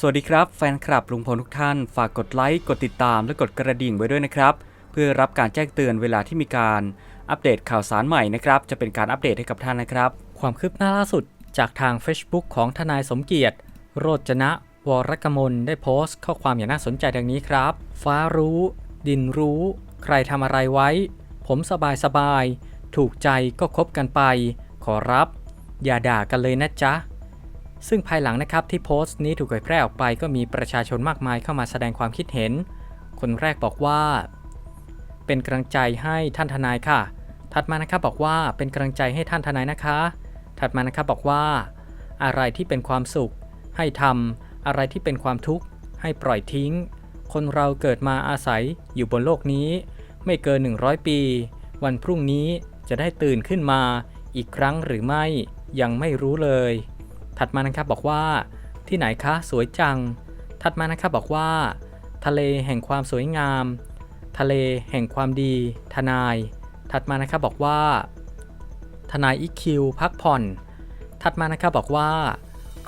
สวัสดีครับแฟนคลับลุงพลทุกท่าน ฝากกดไลค์ กดติดตามและกดกระดิ่งไว้ด้วยนะครับ เพื่อรับการแจ้งเตือนเวลาที่มีการอัปเดตข่าวสารใหม่นะครับ จะเป็นการอัปเดตให้กับท่านนะครับ ความคืบหน้าล่าสุดจากทาง Facebook ของทนายสมเกียรติ โรจนะ วรกมลได้โพสต์ข้อความอย่างน่าสนใจดังนี้ครับ ฟ้ารู้ ดินรู้ ใครทำอะไรไว้ ผมสบายสบาย ถูกใจก็คบกันไป ขอรับ อย่าด่ากันเลยนะจ๊ะ ซึ่งภายหลังนะครับที่โพสต์นี้ถูกเผยแพร่ออกไปก็มีประชาชนมากมายเข้ามาแสดงความคิดเห็น คนแรกบอกว่า เป็นกำลังใจให้ท่านทนายค่ะ ถัดมานะครับบอกว่าเป็นกำลังใจให้ท่านทนายนะคะ ถัดมานะครับบอกว่า อะไรที่เป็นความสุข ให้ทำอะไรที่เป็นความทุกข์ ให้ปล่อยทิ้ง คนเราเกิดมาอาศัยอยู่บนโลกนี้ ไม่เกิน 100 ปี วันพรุ่งนี้จะได้ตื่นขึ้นมา อีกครั้งหรือไม่ยังไม่รู้เลย ถัดมานะครับบอกว่า ที่ไหนคะสวยจัง ถัดมานะครับบอกว่า ทะเลแห่งความสวยงาม ทะเลแห่งความดี ทนาย ถัดมานะครับบอกว่า ทนายอีคิวพักผ่อน ถัดมานะครับบอกว่า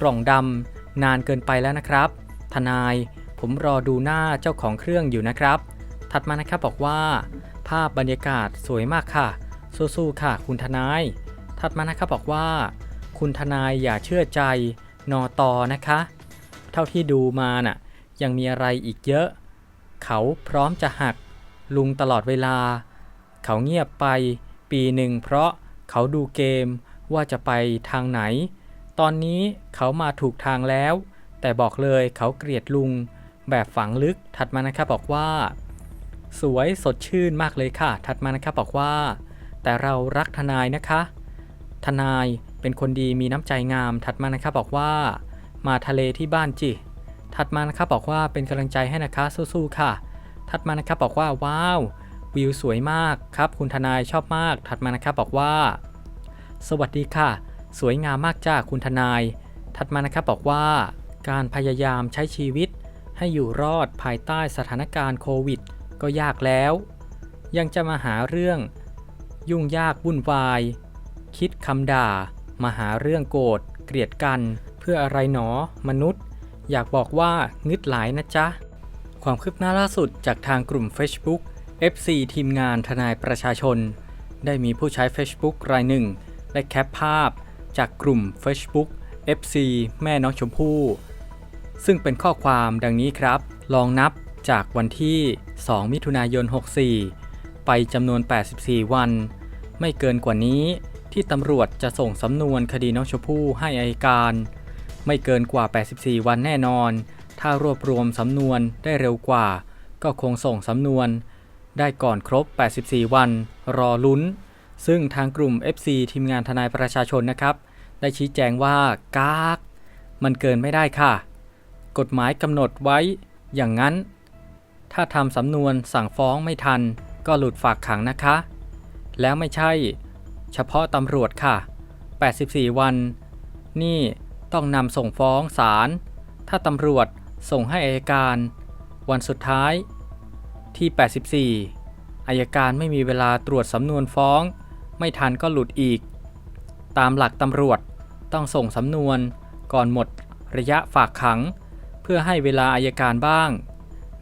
กล่องดำนานเกินไปแล้วนะครับ ทนายผมรอดูหน้าเจ้าของเครื่องอยู่นะครับ ถัดมานะครับบอกว่า ภาพบรรยากาศสวยมากค่ะ สู้ๆค่ะ คุณทนาย ถัดมานะครับบอกว่า คุณทนายอย่าเชื่อใจนอตอนะคะ เท่าที่ดูมาน่ะยังมีอะไรอีกเยอะ เขาพร้อมจะหักลุงตลอดเวลา เขาเงียบไปปีหนึ่งเพราะเขาดูเกมว่าจะไปทางไหน ตอนนี้เขามาถูกทางแล้ว แต่บอกเลยเขาเกลียดลุง แบบฝังลึกถัดมานะครับบอกว่า สวยสดชื่นมากเลยค่ะ ถัดมานะครับบอกว่า แต่เรารักทนายนะคะ ทนาย เป็นคนดีมีน้ำใจงาม ถัดมานะครับบอกว่า มาทะเลที่บ้านจิ ถัดมานะครับบอกว่าเป็นกำลังใจให้นะคะสู้ๆค่ะ ถัดมานะครับบอกว่าว้าววิวสวยมากครับคุณทนายชอบมาก ถัดมานะครับบอกว่า สวัสดีค่ะ สวยงามมากจ้าคุณทนาย ถัดมานะครับบอกว่า การพยายามใช้ชีวิต ให้อยู่รอดภายใต้สถานการณ์โควิด ก็ยากแล้ว ยังจะมาหาเรื่อง ยุ่งยากวุ่นวาย คิดคำด่า มาหาเรื่องโกรธเกลียดกัน เพื่ออะไรหนอ มนุษย์ อยากบอกว่างึดหลายนะจ๊ะ ความคืบหน้าล่าสุดจากทางกลุ่ม Facebook FC ทีมงานทนายประชาชน ได้มีผู้ใช้ Facebook รายหนึ่ง ได้แคปภาพ จากกลุ่ม Facebook FC แม่น้องชมพู่ ซึ่งเป็นข้อความดังนี้ครับ ลองนับจากวันที่ 2 มิถุนายน 64 ไปจำนวน 84 วัน ไม่เกินกว่านี้ ที่ตำรวจจะส่งสำนวนคดีน้องชมพู่ให้อัยการ ไม่เกินกว่า 84 วันแน่นอน ถ้ารวบรวมสำนวนได้เร็วกว่า ก็คงส่งสำนวน ได้ก่อนครบ 84 วัน รอลุ้น ซึ่งทางกลุ่ม FC ทีมงานทนายประชาชนนะครับ ได้ชี้แจงว่ากากมันเกินไม่ได้ค่ะ กฎหมายกำหนดไว้อย่างนั้น ถ้าทำสำนวนสั่งฟ้องไม่ทัน ก็หลุดฝากขังนะคะ แล้วไม่ใช่ เฉพาะตำรวจค่ะ 84 วัน นี่ต้องนำส่งฟ้องศาล ถ้าตำรวจส่งให้อายการ วันสุดท้ายที่ 84อายการไม่มีเวลาตรวจสำนวนฟ้อง ไม่ทันก็หลุดอีก ตามหลักตำรวจต้องส่งสำนวนก่อนหมดระยะฝากขัง เพื่อให้เวลาอายการบ้าง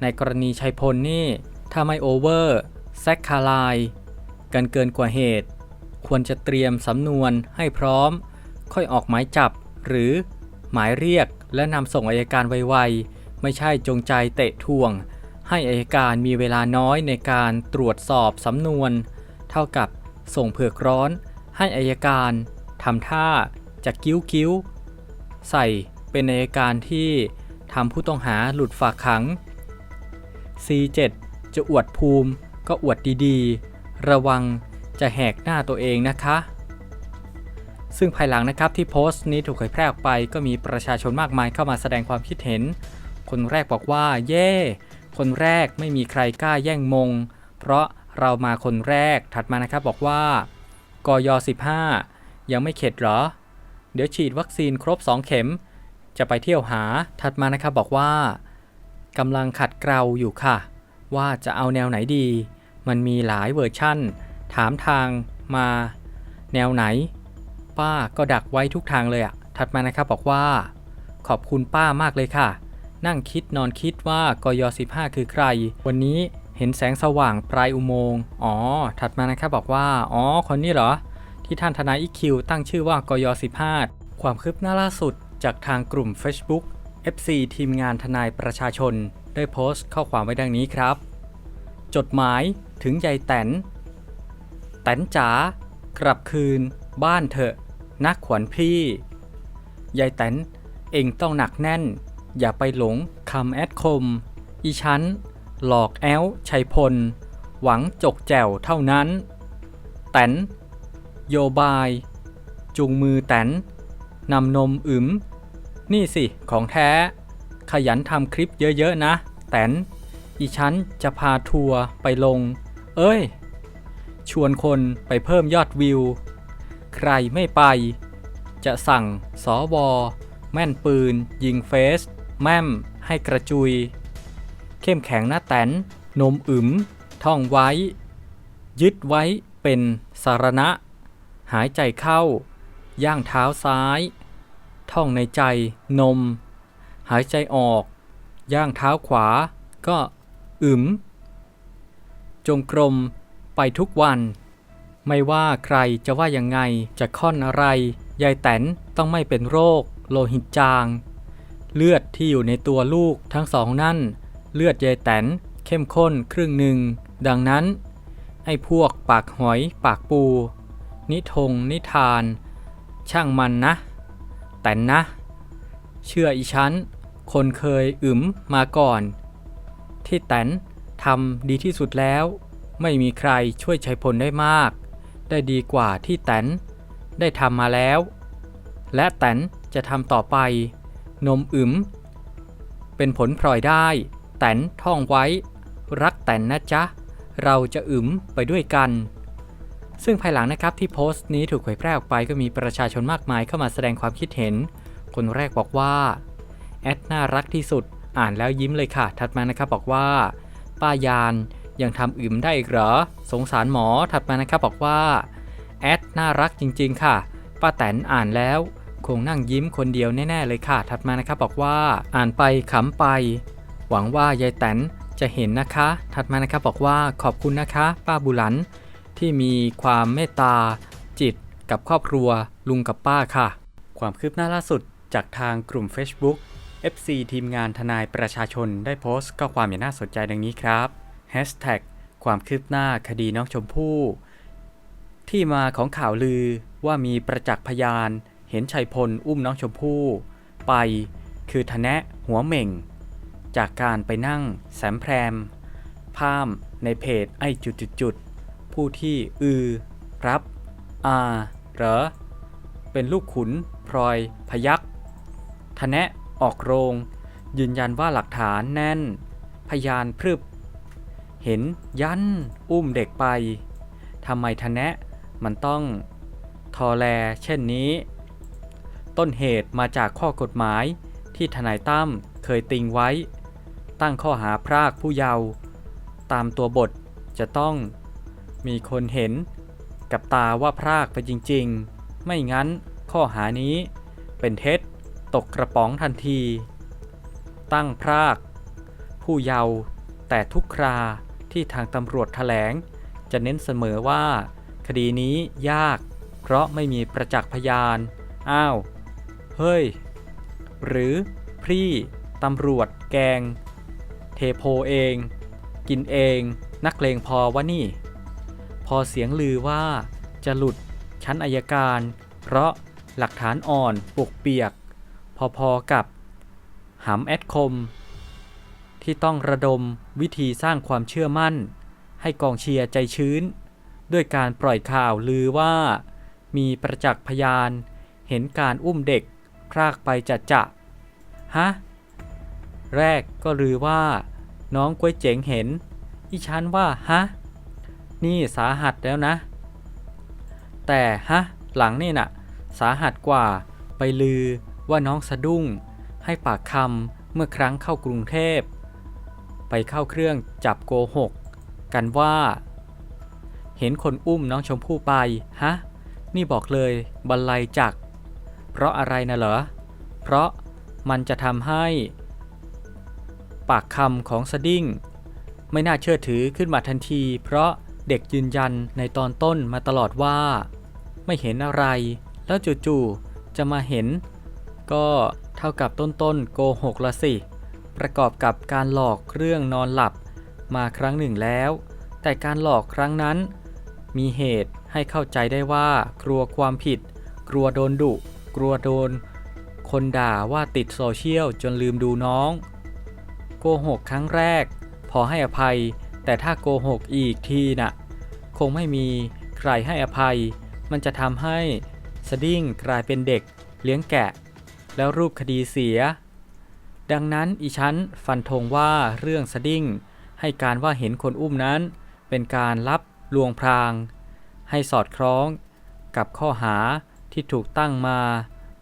ในกรณีชัยพลนี่ ถ้าไม่โอเวอร์แซคคาลาย กันเกินกว่าเหตุ ควรจะเตรียมสำนวนให้พร้อม ค่อยออกหมายจับ หรือหมายเรียกและนำส่งอายการไวๆ ไม่ใช่จงใจเตะทวง ให้อายการมีเวลาน้อยในการตรวจสอบสำนวน เท่ากับส่งเผือกร้อน ให้อายการทำท่าจะกิ้วกิ้วๆใส่เป็นอายการที่ทำผู้ต้องหาหลุดฝากขัง C7 จะอวดภูมิก็อวดดีๆ ระวัง จะแหกหน้าตัวเองนะคะ ซึ่งภายหลังนะครับที่โพสต์นี้ถูกเผยแพร่ออกไป ก็มีประชาชนมากมายเข้ามาแสดงความคิดเห็น คนแรกบอกว่า เย่คนแรกไม่มีใครกล้าแย่งมง เพราะเรามาคนแรกถัดมานะครับบอกว่ากย15 ยังไม่เข็ดเหรอ เดี๋ยวฉีดวัคซีนครบ 2 เข็ม จะไปเที่ยวหาถัดมานะครับบอกว่ากำลังขัดเกลาอยู่ค่ะ ว่าจะเอาแนวไหนดี มันมีหลายเวอร์ชั่น ถามทางมาแนวไหน ป้าก็ดักไว้ทุกทางเลยอะถัดมานะครับบอกว่า ขอบคุณป้ามากเลยค่ะ นั่งคิดนอนคิดว่ากย15 คือใคร วันนี้เห็นแสงสว่างปลายอุโมงค์อ๋อ ถัดมานะครับบอกว่า อ๋อ คนนี้เหรอ ที่ท่านทนายอีคิวตั้งชื่อว่ากย15 ความคืบหน้าล่าสุดจากทางกลุ่ม Facebook FC ทีมงานทนายประชาชน ได้โพสต์ข้อความไว้ดังนี้ครับ จดหมายถึงยายแตน แตนจ๋ากลับคืน บ้านเถอะ นักขวัญพี่ ยายแตนเองต้องหนักแน่น อย่าไปหลงคำแอดคม อีฉันหลอกแอลชัยพล หวังจกแจ่วเท่านั้น แตนโยบาย จุงมือแตนนำนมอึม นี่สิของแท้ ขยันทำคลิปเยอะๆนะ แตนอีฉันจะพาทัวร์ไปลง เอ้ย ชวนคนไปเพิ่มยอดวิว ใครไม่ไป จะสั่งสอวอแม่นปืน ยิงเฟส แม่ม ให้กระจุย เข้มแข็งหน้าแตน นมอึม ท่องไว้ ยึดไว้เป็นสารณะ หายใจเข้า ย่างเท้าซ้าย ท่องในใจนม หายใจออก ย่างเท้าขวา ก็อึม จงกรม ไปทุกวัน ไม่ว่าใครจะว่ายังไงจะค่อนอะไร ยายแตนต้องไม่เป็นโรค โลหิตจาง เลือดที่อยู่ในตัวลูกทั้งสองนั่น เลือดยายแตนเข้มข้นครึ่งหนึ่ง ดังนั้น ไอ้พวกปากหอยปากปู นิทงนิทาน ช่างมันนะ แตนนะ เชื่ออีฉันคนเคยอึมมาก่อน ที่แตนทำดีที่สุดแล้ว ไม่มีใครช่วยชัยพลได้มาก ได้ดีกว่าที่แตนได้ทำมาแล้ว และแตนจะทำต่อไป นมอึมเป็นผลพลอยได้ แตนท่องไว้ รักแตนนะจ๊ะ เราจะอึมไปด้วยกัน ซึ่งภายหลังนะครับที่โพสต์นี้ถูกเผยแพร่ออกไปก็มีประชาชนมากมายเข้ามาแสดงความคิดเห็น คนแรกบอกว่า แอดน่ารักที่สุด อ่านแล้วยิ้มเลยค่ะ ถัดมานะครับบอกว่า ป้ายาน ยังทำอึมได้อีกเหรอ สงสารหมอถัดมานะครับบอกว่า แอดน่ารักจริงๆ ค่ะป้าแตนอ่านแล้ว คงนั่งยิ้มคนเดียวแน่ๆเลยค่ะ ถัดมานะครับบอกว่าอ่านไปขำไป หวังว่ายายแตนจะเห็นนะคะ ถัดมานะครับบอกว่าขอบคุณนะคะ ป้าบุหลัน ที่มีความเมตตา จิตกับครอบครัว ลุงกับป้าค่ะ ความคืบหน้าล่าสุดจากทางกลุ่ม Facebook FC ทีมงานทนายประชาชนได้โพสต์ข้อความอย่างน่าสนใจดังนี้ครับ ความคืบหน้าคดีน้องชมพู่ที่มาของข่าวลือว่ามีประจักษ์พยานเห็นชัยพลอุ้มน้องชมพู่ ไปคือทะแนะหัวเหม่ง จากการไปนั่งแสมแพรมพามในเพจไอจุดจุดจุดผู้ที่อือ รับ อาเหรอ เป็นลูกขุนพลอยพยักทะแนะออกโรง ยืนยันว่าหลักฐานแน่น พยานพรึบ เห็นยันอุ้มเด็กไปทำไมทะแนะมันต้องทอแลเช่นนี้ ต้นเหตุมาจากข้อกฎหมายที่ทนายตั้มเคยติงไว้ ตั้งข้อหาพรากผู้เยาว์ตามตัวบทจะต้องมีคนเห็นกับตาว่าพรากไปจริงๆ ไม่งั้นข้อหานี้เป็นเท็จตกกระป๋องทันที ตั้งพราก ผู้เยาว์แต่ทุกครา ที่ทางตำรวจแถลง จะเน้นเสมอว่า คดีนี้ยาก เพราะไม่มีประจักษ์พยาน อ้าว เฮ้ย หรือ พรี่ตำรวจ แกง เทโพเอง กินเอง นักเลงพอวะนี่ พอเสียงลือว่า จะหลุดชั้นอายการ เพราะหลักฐานอ่อนปกเปียก พอๆกับหำแอดคม ที่ต้องระดมวิธีสร้างความเชื่อมั่น ให้กองเชียร์ใจชื้น ด้วยการปล่อยข่าวลือว่า มีประจักษ์พยาน เห็นการอุ้มเด็กพรากไปจะจะฮะ แรกก็ลือว่า น้องก๋วยเจ๋งเห็น อีฉันว่าฮะ นี่สาหัสแล้วนะ แต่ฮะ หลังนี่น่ะ สาหัสกว่าไปลือว่าน้องสะดุ้ง ให้ปากคำเมื่อครั้งเข้ากรุงเทพ ไปเข้าเครื่องจับโกหก กันว่า เห็นคนอุ้มน้องชมพู่ไป ฮะ นี่บอกเลยบรรลัยจัก เพราะอะไรนะเหรอ เพราะมันจะทำให้ ปากคำของสดิ้ง ไม่น่าเชื่อถือขึ้นมาทันที เพราะเด็กยืนยันในตอนต้นมาตลอดว่า ไม่เห็นอะไร แล้วจู่ๆจะมาเห็น ก็เท่ากับต้นๆโกหกละสิ ประกอบกับการหลอกเรื่องนอนหลับมาครั้งหนึ่งแล้ว แต่การหลอกครั้งนั้น มีเหตุให้เข้าใจได้ว่า กลัวความผิด กลัวโดนดุ กลัวโดน คนด่าว่าติดโซเชียลจนลืมดูน้อง โกหกครั้งแรก พอให้อภัย แต่ถ้าโกหกอีกทีน่ะ คงไม่มีใครให้อภัย มันจะทำให้สดิ้งกลายเป็นเด็ก เลี้ยงแกะ แล้วรูปคดีเสีย ดังนั้นอีชั้นฟันธงว่าเรื่องสดิ้ง ให้การว่าเห็นคนอุ้มนั้น เป็นการรับลวงพราง ให้สอดคล้องกับข้อหาที่ถูกตั้งมา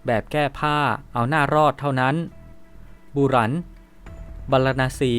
แบบแก้ผ้าเอาหน้ารอดเท่านั้น บุรันบาลนาสี